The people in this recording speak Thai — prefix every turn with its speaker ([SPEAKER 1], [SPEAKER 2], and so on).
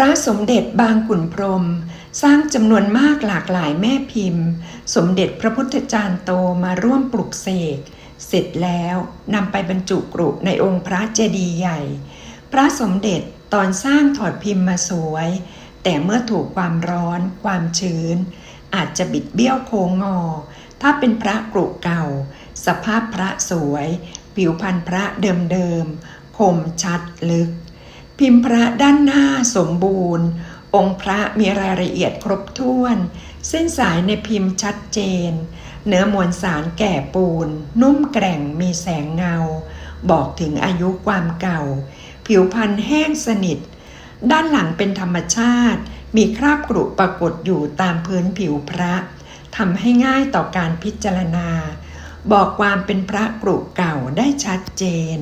[SPEAKER 1] พระสมเด็จบางขุนพรม สร้างจำนวนมากหลากหลายแม่พิมพ์ สมเด็จพระพุทธจารย์โตมาร่วมปลุกเสก เสร็จแล้วนำไปบรรจุกรุในองค์พระเจดีย์ใหญ่ พระสมเด็จตอนสร้างถอดพิมพ์มาสวย แต่เมื่อถูกความร้อน ความชื้น อาจจะบิดเบี้ยวโค้งงอ ถ้าเป็นพระกรุเก่า สภาพพระสวย ผิวพรรณพระเดิมๆคมชัดลึก พิมพ์พระด้านหน้าสมบูรณ์ องค์พระมีรายละเอียดครบถ้วน เส้นสายในพิมพ์ชัดเจน เนื้อมวลสารแก่ปูน นุ่มแกร่งมีแสงเงา บอกถึงอายุความเก่า ผิวพรรณแห้งสนิท ด้านหลังเป็นธรรมชาติ มีคราบกรุปรากฏอยู่ตามพื้นผิวพระทำให้ง่ายต่อการพิจารณา บอกความเป็นพระกรุเก่าได้ชัดเจน